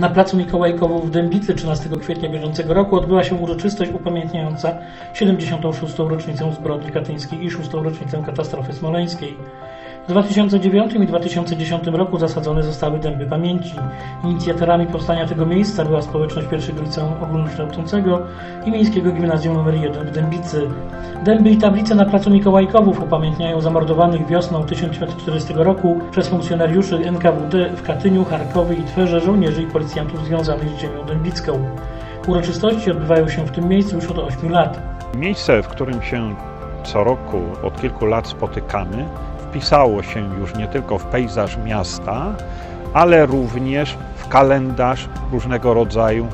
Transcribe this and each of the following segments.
Na placu Mikołajkowów w Dębicy 13 kwietnia bieżącego roku odbyła się uroczystość upamiętniająca 76. rocznicę zbrodni katyńskiej i 6. rocznicę katastrofy smoleńskiej. W 2009 i 2010 roku zasadzone zostały dęby pamięci. Inicjatorami powstania tego miejsca była społeczność pierwszego liceum ogólnokształcącego i miejskiego gimnazjum nr 1 w Dębicy. Dęby i tablice na placu Mikołajkowów upamiętniają zamordowanych wiosną 1940 roku przez funkcjonariuszy NKWD w Katyniu, Charkowie i Twerze żołnierzy i policjantów związanych z ziemią dębicką. Uroczystości odbywają się w tym miejscu już od 8 lat. Miejsce, w którym się co roku od kilku lat spotykamy, wpisało się już nie tylko w pejzaż miasta, ale również w kalendarz różnego rodzaju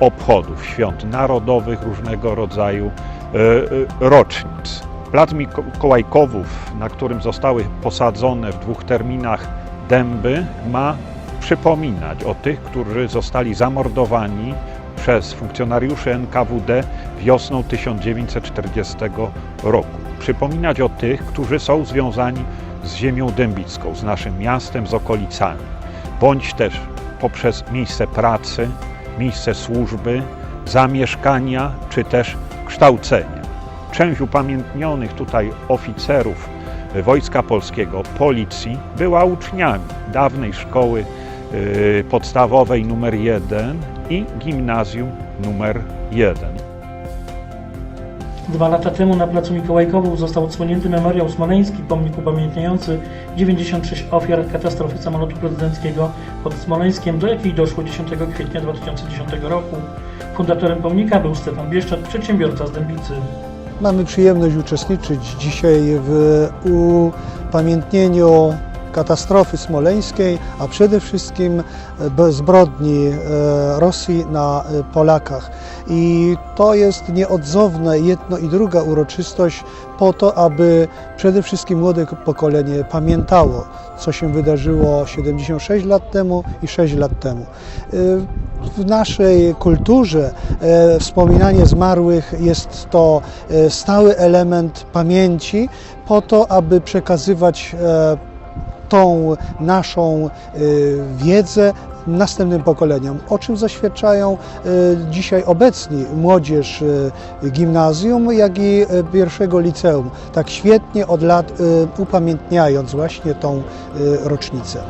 obchodów, świąt narodowych, różnego rodzaju e, e, rocznic. Plac Mikołajkowów, na którym zostały posadzone w dwóch terminach dęby, ma przypominać o tych, którzy zostali zamordowani przez funkcjonariuszy NKWD wiosną 1940 roku. Przypominać o tych, którzy są związani z ziemią dębicką, z naszym miastem, z okolicami, bądź też poprzez miejsce pracy, miejsce służby, zamieszkania czy też kształcenia. Część upamiętnionych tutaj oficerów Wojska Polskiego, Policji była uczniami dawnej szkoły y, podstawowej numer 1 i gimnazjum numer 1. Dwa lata temu na placu Mikołajkowów został odsłonięty memoriał smoleński, pomnik upamiętniający 96 ofiar katastrofy samolotu prezydenckiego pod Smoleńskiem, do jakiej doszło 10 kwietnia 2010 roku. Fundatorem pomnika był Stefan Bieszczak, przedsiębiorca z Dębicy. Mamy przyjemność uczestniczyć dzisiaj w upamiętnieniu katastrofy smoleńskiej, a przede wszystkim zbrodni e, Rosji na e, Polakach. I to jest nieodzowne jedno i druga uroczystość po to, aby przede wszystkim młode pokolenie pamiętało, co się wydarzyło 76 lat temu i 6 lat temu. W naszej kulturze wspominanie zmarłych jest to stały element pamięci po to, aby przekazywać tą naszą wiedzę następnym pokoleniom, o czym zaświadczają dzisiaj obecni młodzież gimnazjum, jak i pierwszego liceum, tak świetnie od lat upamiętniając właśnie tą rocznicę.